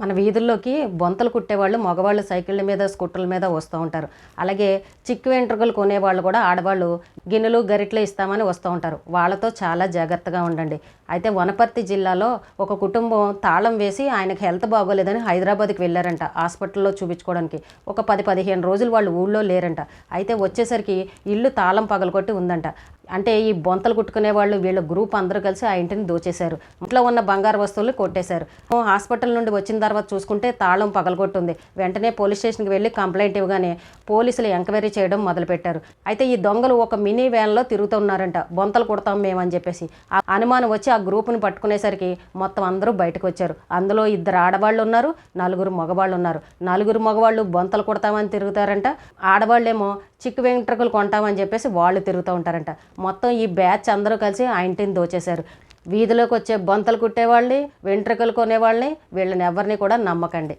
మన వీధుల్లోకి బొంతలు కుట్టేవాళ్ళు మగవాళ్ళు సైకిళ్ళ మీద స్కూటర్ల మీద వస్తూ ఉంటారు. అలాగే చిక్కు వెంట్రుకలు కొనేవాళ్ళు కూడా ఆడవాళ్ళు గిన్నెలు గరిట్లు ఇస్తామని వస్తూ ఉంటారు. వాళ్ళతో చాలా జాగ్రత్తగా ఉండండి. అయితే వనపర్తి జిల్లాలో ఒక కుటుంబం తాళం వేసి ఆయనకు హెల్త్ బాగోలేదని హైదరాబాద్కి వెళ్ళారంట హాస్పిటల్లో చూపించుకోవడానికి. ఒక పది పదిహేను రోజులు వాళ్ళు ఊళ్ళో లేరంట. అయితే వచ్చేసరికి ఇల్లు తాళం పగలగొట్టి ఉందంట. అంటే ఈ బొంతలు కుట్టుకునే వాళ్ళు వీళ్ళ గ్రూప్ అందరూ కలిసి ఆ ఇంటిని దోచేశారు. ఇంట్లో ఉన్న బంగారు వస్తువులు కొట్టేశారు. హాస్పిటల్ నుండి వచ్చిన తర్వాత చూసుకుంటే తాళం పగలగొట్టుంది. వెంటనే పోలీస్ స్టేషన్కి వెళ్ళి కంప్లైంట్ ఇవ్వగానే పోలీసులు ఎంక్వైరీ చేయడం మొదలుపెట్టారు. అయితే ఈ దొంగలు ఒక మినీ వ్యాన్లో తిరుగుతున్నారంట బొంతలు కుడతాం మేమని చెప్పేసి. ఆ అనుమానం వచ్చి ఆ గ్రూప్ని పట్టుకునేసరికి మొత్తం అందరూ బయటకు వచ్చారు. అందులో ఇద్దరు ఆడవాళ్ళు ఉన్నారు నలుగురు మగవాళ్ళు ఉన్నారు. నలుగురు మగవాళ్ళు బొంతలు కుడతామని తిరుగుతారంట. ఆడవాళ్ళేమో చిక్కు వెంట్రుకలు కొంటామని చెప్పేసి వాళ్ళు తిరుగుతూ ఉంటారంట. మొత్తం ఈ బ్యాచ్ అందరూ కలిసి ఆ ఇంటిని దోచేశారు. వీధిలోకి వచ్చే బొంతలు కుట్టేవాళ్ళని వెంట్రుకలు కొనేవాళ్ళని వీళ్ళని ఎవరిని కూడా నమ్మకండి.